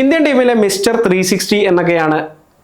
Indian ടീമിലെ mister three sixty എന്നൊക്കെയാണ്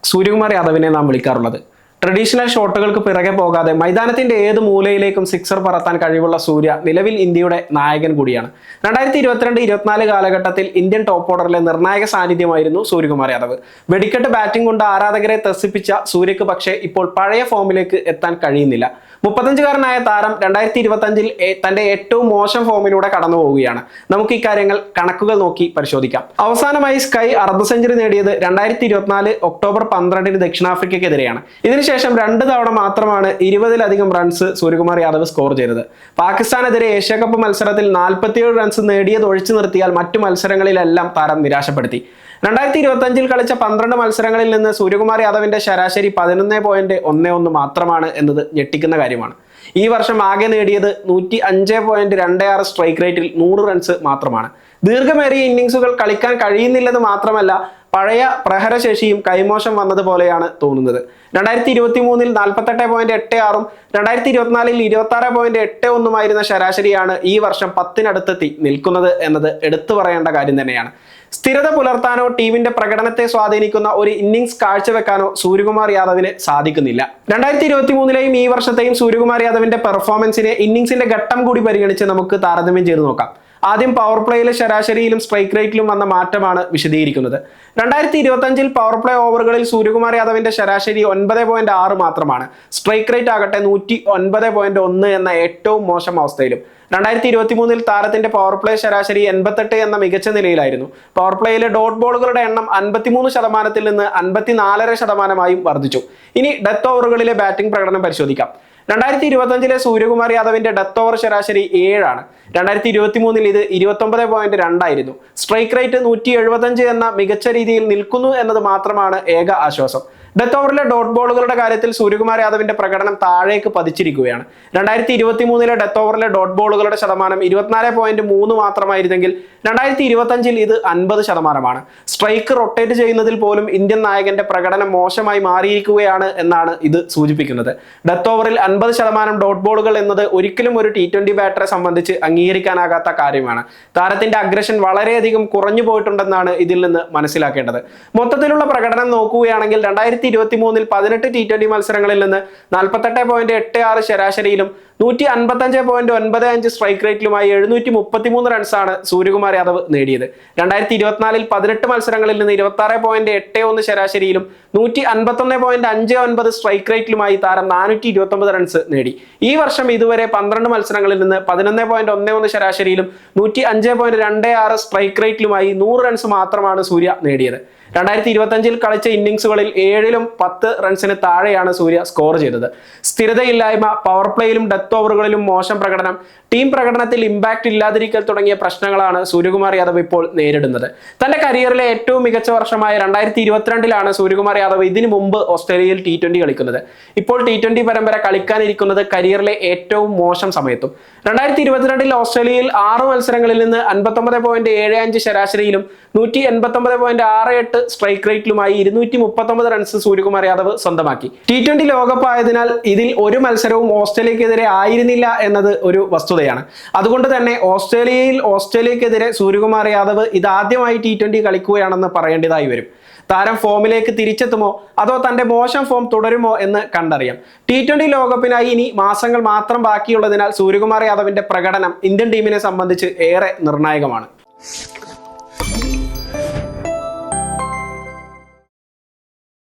സൂര്യകുമാർ യാദവിനെ നാം വിളിക്കാറുള്ളത്. ട്രഡീഷണൽ ഷോട്ടുകൾക്ക് പിറകെ പോകാതെ മൈതാനത്തിന്റെ ഏത് മൂലയിലേക്കും സിക്സർ പറത്താൻ കഴിവുള്ള സൂര്യ നിലവിൽ ഇന്ത്യയുടെ നായകൻ കൂടിയാണ്. രണ്ടായിരത്തി ഇരുപത്തിരണ്ട് ഇരുപത്തിനാല് കാലഘട്ടത്തിൽ ഇന്ത്യൻ ടോപ്പ് ഓർഡറിലെ നിർണായക സാന്നിധ്യമായിരുന്നു സൂര്യകുമാർ യാദവ്. വെടിക്കെട്ട് ബാറ്റിംഗ് കൊണ്ട് ആരാധകരെ ത്രസിപ്പിച്ച സൂര്യക്ക് പക്ഷേ ഇപ്പോൾ പഴയ ഫോമിലേക്ക് എത്താൻ കഴിയുന്നില്ല. മുപ്പത്തഞ്ചുകാരനായ താരം രണ്ടായിരത്തി ഇരുപത്തഞ്ചിൽ തന്റെ ഏറ്റവും മോശം ഫോമിലൂടെ കടന്നു പോവുകയാണ്. നമുക്ക് ഇക്കാര്യങ്ങൾ കണക്കുകൾ നോക്കി പരിശോധിക്കാം. അവസാനമായി സ്കൈ അർദ്ധ സെഞ്ചുറി നേടിയത് രണ്ടായിരത്തി ഇരുപത്തിനാല് ഒക്ടോബർ പന്ത്രണ്ടിന് ദക്ഷിണാഫ്രിക്കയ്ക്കെതിരെയാണ് ഇതിനുശേഷം രണ്ട് തവണ മാത്രമാണ് ഇരുപതിലധികം റൺസ് സൂര്യകുമാർ യാദവ് സ്കോർ ചെയ്തത്. പാകിസ്ഥാനെതിരെ ഏഷ്യ കപ്പ് മത്സരത്തിൽ നാൽപ്പത്തിയേഴ് റൺസ് നേടിയത് ഒഴിച്ചു നിർത്തിയാൽ മറ്റു മത്സരങ്ങളിലെല്ലാം താരം നിരാശപ്പെടുത്തി. രണ്ടായിരത്തി ഇരുപത്തി അഞ്ചിൽ കളിച്ച പന്ത്രണ്ട് മത്സരങ്ങളിൽ നിന്ന് സൂര്യകുമാർ യാദവിന്റെ ശരാശരി പതിനൊന്ന് പോയിന്റ് ഒന്ന് ഒന്ന് മാത്രമാണ് എന്നത് ഞെട്ടിക്കുന്ന കാര്യമാണ്. ഈ വർഷം ആകെ നേടിയത് നൂറ്റി അഞ്ച് പോയിന്റ് രണ്ട് ആറ് സ്ട്രൈക്ക് റേറ്റിൽ നൂറ് റൺസ് മാത്രമാണ്. ദീർഘമേറിയ ഇന്നിങ്സുകൾ കളിക്കാൻ കഴിയുന്നില്ലെന്ന് മാത്രമല്ല പഴയ പ്രഹരശേഷിയും കൈമോശം വന്നതുപോലെയാണ് തോന്നുന്നത്. രണ്ടായിരത്തി ഇരുപത്തി മൂന്നിൽ നാൽപ്പത്തെട്ട് പോയിന്റ് എട്ട് ആറും രണ്ടായിരത്തി ഇരുപത്തിനാലിൽ ഇരുപത്തി ആറ് പോയിന്റ് എട്ട് ഒന്നുമായിരുന്ന ശരാശരിയാണ് ഈ വർഷം പത്തിനടുത്തെത്തി നിൽക്കുന്നത് എന്നത് എടുത്തു പറയേണ്ട കാര്യം തന്നെയാണ്. സ്ഥിരത പുലർത്താനോ ടീമിന്റെ പ്രകടനത്തെ സ്വാധീനിക്കുന്ന ഒരു ഇന്നിങ്സ് കാഴ്ചവെക്കാനോ സൂര്യകുമാർ യാദവിന് സാധിക്കുന്നില്ല. രണ്ടായിരത്തി ഇരുപത്തി മൂന്നിലെയും ഈ വർഷത്തെയും സൂര്യകുമാർ യാദവിന്റെ പെർഫോമൻസിനെ ഇന്നിങ്സിന്റെ ഘട്ടം കൂടി പരിഗണിച്ച് നമുക്ക് താരതമ്യം ചെയ്തു നോക്കാം. ആദ്യം പവർ പ്ലേയിലെ ശരാശരിയിലും സ്ട്രൈക്ക് റേറ്റിലും വന്ന മാറ്റമാണ് വിശദീകരിക്കുന്നത്. രണ്ടായിരത്തി ഇരുപത്തഞ്ചിൽ പവർ പ്ലേ ഓവറുകളിൽ സൂര്യകുമാർ യാദവിന്റെ ശരാശരി ഒൻപത് പോയിന്റ് ആറ് മാത്രമാണ്. സ്ട്രൈക്ക് റേറ്റ് ആകട്ടെ നൂറ്റി ഒൻപത് പോയിന്റ് ഒന്ന് എന്ന ഏറ്റവും മോശം അവസ്ഥയിലും. രണ്ടായിരത്തി ഇരുപത്തി മൂന്നിൽ താരത്തിന്റെ പവർ പ്ലേ ശരാശരി എൺപത്തെട്ട് എന്ന മികച്ച നിലയിലായിരുന്നു. പവർ പ്ലേയിലെ ഡോട്ട് ബോളുകളുടെ എണ്ണം അൻപത്തിമൂന്ന് ശതമാനത്തിൽ നിന്ന് അൻപത്തിനാലര ശതമാനമായും വർദ്ധിച്ചു. ഇനി ഡെത്ത് ഓവറുകളിലെ ബാറ്റിംഗ് പ്രകടനം പരിശോധിക്കാം. രണ്ടായിരത്തി ഇരുപത്തഞ്ചിലെ സൂര്യകുമാർ യാദവിന്റെ ഡെത്ത് ഓവർ ശരാശരി ഏഴാണ്. രണ്ടായിരത്തി ഇരുപത്തി മൂന്നിൽ ഇത് ഇരുപത്തൊമ്പത് പോയിന്റ് രണ്ടായിരുന്നു സ്ട്രൈക്ക് റേറ്റ് നൂറ്റി എഴുപത്തഞ്ച് എന്ന മികച്ച രീതിയിൽ നിൽക്കുന്നു എന്നത് മാത്രമാണ് ഏക ആശ്വാസം. ഡെത്ത് ഓവറിലെ ഡോട്ട് ബോളുകളുടെ കാര്യത്തിൽ സൂര്യകുമാർ യാദവിന്റെ പ്രകടനം താഴേക്ക് പതിച്ചിരിക്കുകയാണ്. രണ്ടായിരത്തി ഇരുപത്തി മൂന്നിലെ ഡെത്ത് ഓവറിലെ ഡോട്ട് ബോളുകളുടെ ശതമാനം ഇരുപത്തിനാല് പോയിന്റ് മൂന്ന് മാത്രമായിരുന്നെങ്കിൽ രണ്ടായിരത്തി ഇരുപത്തഞ്ചിൽ ഇത് അൻപത് ശതമാനമാണ്. സ്ട്രൈക്ക് റൊട്ടേറ്റ് ചെയ്യുന്നതിൽ പോലും ഇന്ത്യൻ നായകന്റെ പ്രകടനം മോശമായി മാറിയിരിക്കുകയാണ് എന്നാണ് ഇത് സൂചിപ്പിക്കുന്നത്. ഡെത്ത് ഓവറിൽ അൻപത് ശതമാനം ഡോട്ട് ബോളുകൾ എന്നത് ഒരിക്കലും ഒരു ടി ട്വന്റി ബാറ്ററെ സംബന്ധിച്ച് അംഗീകരിക്കാനാകാത്ത കാര്യമാണ്. താരത്തിന്റെ അഗ്രഷൻ വളരെയധികം കുറഞ്ഞു പോയിട്ടുണ്ടെന്നാണ് ഇതിൽ നിന്ന് മനസ്സിലാക്കേണ്ടത്. മൊത്തത്തിലുള്ള പ്രകടനം നോക്കുകയാണെങ്കിൽ രണ്ടായിരത്തി ഇരുപത്തി മൂന്നിൽ പതിനെട്ട് ടി ട്വന്റി മത്സരങ്ങളിൽ നിന്ന് നാൽപ്പത്തെട്ട് പോയിന്റ് എട്ട് ആറ് ശരാശരിയിലും നൂറ്റി അൻപത്തഞ്ച് പോയിന്റ് ഒൻപത് അഞ്ച് സ്ട്രൈക്ക് റേറ്റിലുമായി എഴുന്നൂറ്റി മുപ്പത്തിമൂന്ന് റൺസാണ് സൂര്യകുമാർ യാദവ് നേടിയത്. രണ്ടായിരത്തി ഇരുപത്തിനാലിൽ പതിനെട്ട് മത്സരങ്ങളിൽ നിന്ന് ഇരുപത്തി ആറ് പോയിന്റ് എട്ട് ഒന്ന് ശരാശരിയിലും നൂറ്റി അൻപത്തൊന്ന് പോയിന്റ് അഞ്ച് ഒൻപത് സ്ട്രൈക്ക് റേറ്റിലുമായി താരം നാനൂറ്റി ഇരുപത്തി ഒമ്പത് റൺസ് നേടി. ഈ വർഷം ഇതുവരെ പന്ത്രണ്ട് മത്സരങ്ങളിൽ നിന്ന് പതിനൊന്ന് പോയിന്റ് ഒന്ന് ഒന്ന് ശരാശരിയിലും നൂറ്റി അഞ്ച് പോയിന്റ് രണ്ട് ആറ് സ്ട്രൈക്ക് റേറ്റിലുമായി നൂറ് റൺസ് മാത്രമാണ് സൂര്യ നേടിയത്. രണ്ടായിരത്തി ഇരുപത്തഞ്ചിൽ കളിച്ച ഇന്നിങ്സുകളിൽ ഏഴിലും പത്ത് റൺസിന് താഴെയാണ് സൂര്യ സ്കോർ ചെയ്തത്. സ്ഥിരതയില്ലായ്മ പവർ പ്ലേയിലും ഡെത്ത് ഓവറുകളിലും മോശം പ്രകടനം ടീം പ്രകടനത്തിൽ ഇമ്പാക്ട് ഇല്ലാതിരിക്കൽ തുടങ്ങിയ പ്രശ്നങ്ങളാണ് സൂര്യകുമാർ യാദവ് ഇപ്പോൾ നേരിടുന്നത്. തന്റെ കരിയറിലെ ഏറ്റവും മികച്ച വർഷമായ രണ്ടായിരത്തി ഇരുപത്തിരണ്ടിലാണ് സൂര്യകുമാർ യാദവ് ഇതിനു മുമ്പ് ഓസ്ട്രേലിയയിൽ ടി ട്വന്റി കളിക്കുന്നത്. ഇപ്പോൾ ടി ട്വന്റി പരമ്പര കളിക്കാനിരിക്കുന്നത് കരിയറിലെ ഏറ്റവും മോശം സമയത്തും. രണ്ടായിരത്തി ഇരുപത്തിരണ്ടിൽ ഓസ്ട്രേലിയയിൽ ആറ് മത്സരങ്ങളിൽ നിന്ന് അൻപത്തൊമ്പത് പോയിന്റ് ഏഴ് അഞ്ച് ശരാശരിയിലും നൂറ്റി എൺപത്തൊമ്പത് പോയിന്റ് ആറ് എട്ട് സ്ട്രൈക്ക് റേറ്റിലുമായി ഇരുന്നൂറ്റി മുപ്പത്തൊമ്പത് റൺസ് സൂര്യകുമാർ യാദവ് സ്വന്തമാക്കി. ടി ട്വന്റി ലോകകപ്പായതിനാൽ ഇതിൽ ഒരു മത്സരവും ഓസ്ട്രേലിയക്കെതിരെ ആയിരുന്നില്ല എന്നത് ഒരു വസ്തുതയാണ്. അതുകൊണ്ട് തന്നെ ഓസ്ട്രേലിയയിൽ ഓസ്ട്രേലിയക്കെതിരെ സൂര്യകുമാർ യാദവ് ഇതാദ്യമായി ടി ട്വന്റി കളിക്കുകയാണെന്ന് പറയേണ്ടതായി വരും. താരം ഫോമിലേക്ക് തിരിച്ചെത്തുമോ? അതോ തന്റെ മോശം ഫോം തുടരുമോ എന്ന് കണ്ടറിയാം. ടി ട്വന്റി ലോകകപ്പിനായി ഇനി മാസങ്ങൾ മാത്രം ബാക്കിയുള്ളതിനാൽ സൂര്യകുമാർ യാദവിന്റെ പ്രകടനം ഇന്ത്യൻ ടീമിനെ സംബന്ധിച്ച് ഏറെ നിർണായകമാണ്.